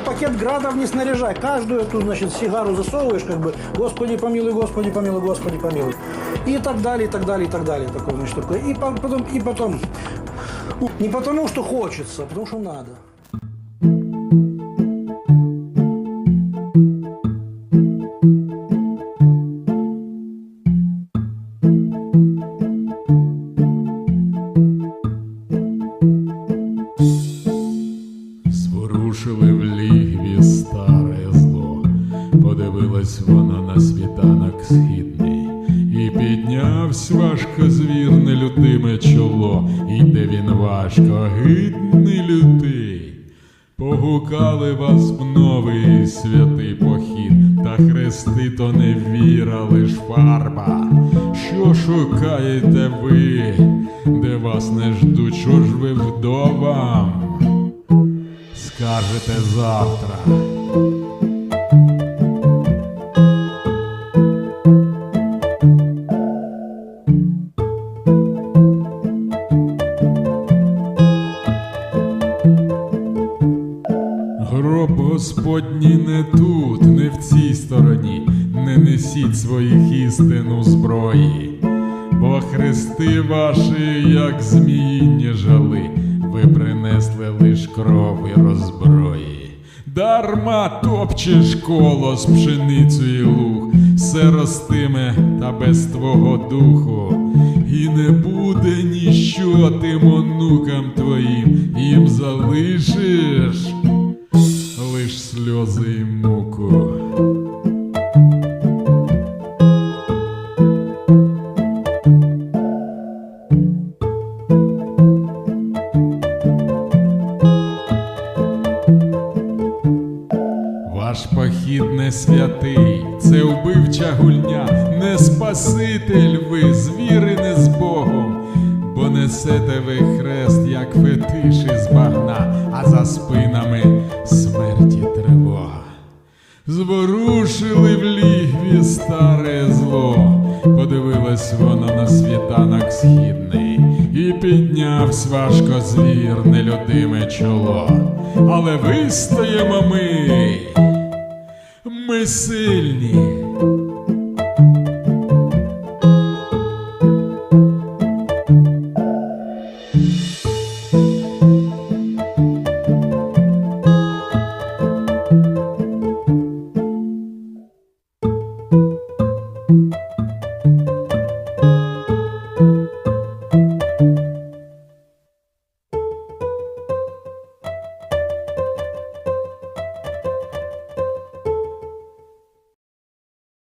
пакет градов не снаряжай. Каждую эту, значит, сигару засовываешь, как бы, Господи помилуй, Господи помилуй, Господи помилуй. И так далее, и так далее, и так далее. Такое, значит, такое. И по- потом, и потом. Не потому, что хочется, а потому что надо. Зворушили вона на світанок східний, і піднявсь важко звір нелюдиме чоло, іде він важко, гидний лютий. Погукали вас в новий святий похід, та хрести то не віра, лиш фарба. Що шукаєте ви, де вас не ждуть, що ж ви вдовам? Скажете завтра. Гроб Господній не тут, не в цій стороні, не несіть своїх істин у зброї, бо хрести ваші, як зміїні жали, ви принесли лиш кров і розброї. Дарма топчеш коло з і луг, все ростиме та без твого духу, і не буде ніщо тим онукам твоїм, їм залишиш. лиш сльози й муку. Ваш похід не святий, це вбивча гульня, не спаситель ви, звіри не з Богом, бо несете ви хрест, як фетиш із багна, а за спинами смерті тривога. Зворушили в лігві старе зло, подивилась вона на світанок східний, і піднявсь важко звір нелюдиме чоло. Але вистоїмо ми, ми сильні,